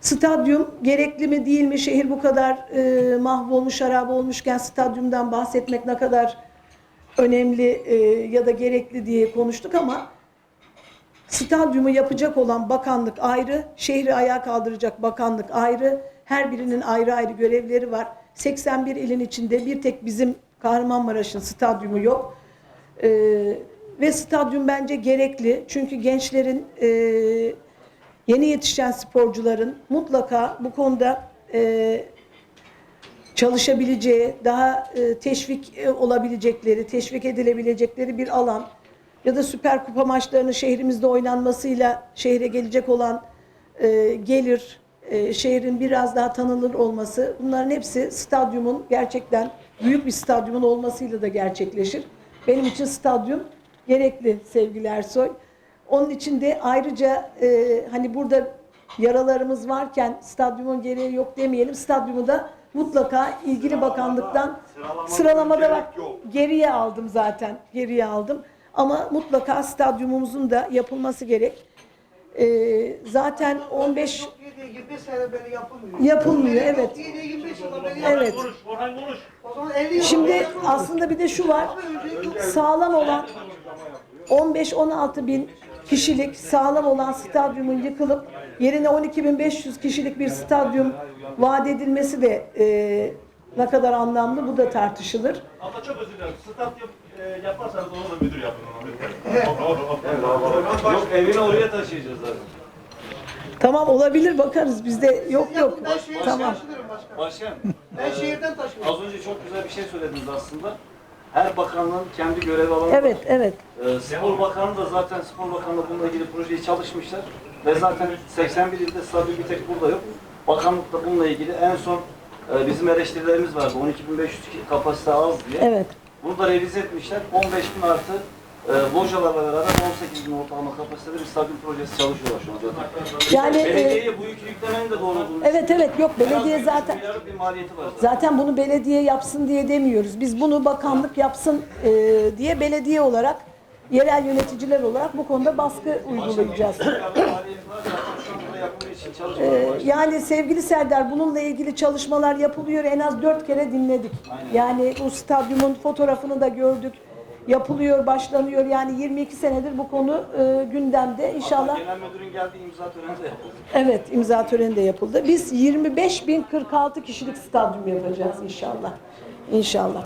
Stadyum gerekli mi değil mi? Şehir bu kadar e, mahvolmuş, harap olmuşken stadyumdan bahsetmek ne kadar önemli e, ya da gerekli diye konuştuk ama stadyumu yapacak olan bakanlık ayrı, şehri ayağa kaldıracak bakanlık ayrı, her birinin ayrı ayrı görevleri var. 81 ilin içinde bir tek bizim Kahramanmaraş'ın stadyumu yok. Ee, ve stadyum bence gerekli çünkü gençlerin e, yeni yetişen sporcuların mutlaka bu konuda e, çalışabileceği, daha e, teşvik e, olabilecekleri, teşvik edilebilecekleri bir alan ya da Süper Kupa maçlarının şehrimizde oynanmasıyla şehre gelecek olan e, gelir, e, şehrin biraz daha tanınır olması bunların hepsi stadyumun gerçekten büyük bir stadyumun olmasıyla da gerçekleşir. Benim için stadyum gerekli sevgili Ersoy. Onun için de ayrıca e, hani burada yaralarımız varken stadyumun gereği yok demeyelim. Stadyumu da mutlaka ilgili bakanlıktan sıralamada bak geriye aldım zaten. Geriye aldım. Ama mutlaka stadyumumuzun da yapılması gerek. E, zaten 15 Yok 25 sene beri yapılmıyor. Yapılmıyor, evet. 25 yılda beri Evet. yapılmıyor. O zaman 50 yıl Şimdi aslında bir de şu var. Sağlam olan 15-16 bin kişilik sağlam olan stadyumun yıkılıp yerine 12.500 kişilik bir stadyum vaat edilmesi de e, ne kadar anlamlı bu da tartışılır. Ama çok özür dilerim. Stat yap, e, yaparsanız onu da müdür yapın ona lütfen. Yok evini oraya taşıyacağız zaten. Tamam olabilir bakarız bizde yok yok. Ben şehirden Tamam. taşınırım başkan. Başkan, Ben şehirden taşınırım. az önce çok güzel bir şey söylediniz aslında. Her bakanlığın kendi görev alanı Evet var. evet. Ee, spor Bakanı da zaten Spor Bakanlığı bununla ilgili projeyi çalışmışlar. Ve zaten 81 ilde stadyum bir tek burada yok. Bakanlık da bununla ilgili en son e, bizim eleştirilerimiz vardı. 12.500 kapasite az diye. Evet. Bunu da revize etmişler. 15.000 artı e, lojalarla beraber 18.000 ortalama kapasitede bir stadyum projesi çalışıyorlar şu anda. Yani, e, Belediyeye bu yükü yüklemenin de doğru olduğunu Evet evet yok belediye 300 zaten bir maliyeti var. Zaten bunu belediye yapsın diye demiyoruz. Biz bunu bakanlık yapsın e, diye belediye olarak, yerel yöneticiler olarak bu konuda baskı uygulayacağız. E, var. yani sevgili Serdar bununla ilgili çalışmalar yapılıyor. En az dört kere dinledik. Yani bu stadyumun fotoğrafını da gördük. Yapılıyor, başlanıyor. Yani 22 senedir bu konu e, gündemde. İnşallah Genel müdürün geldiği imza töreni de yapıldı. Evet, imza töreni de yapıldı. Biz 25.046 kişilik stadyum yapacağız inşallah. İnşallah.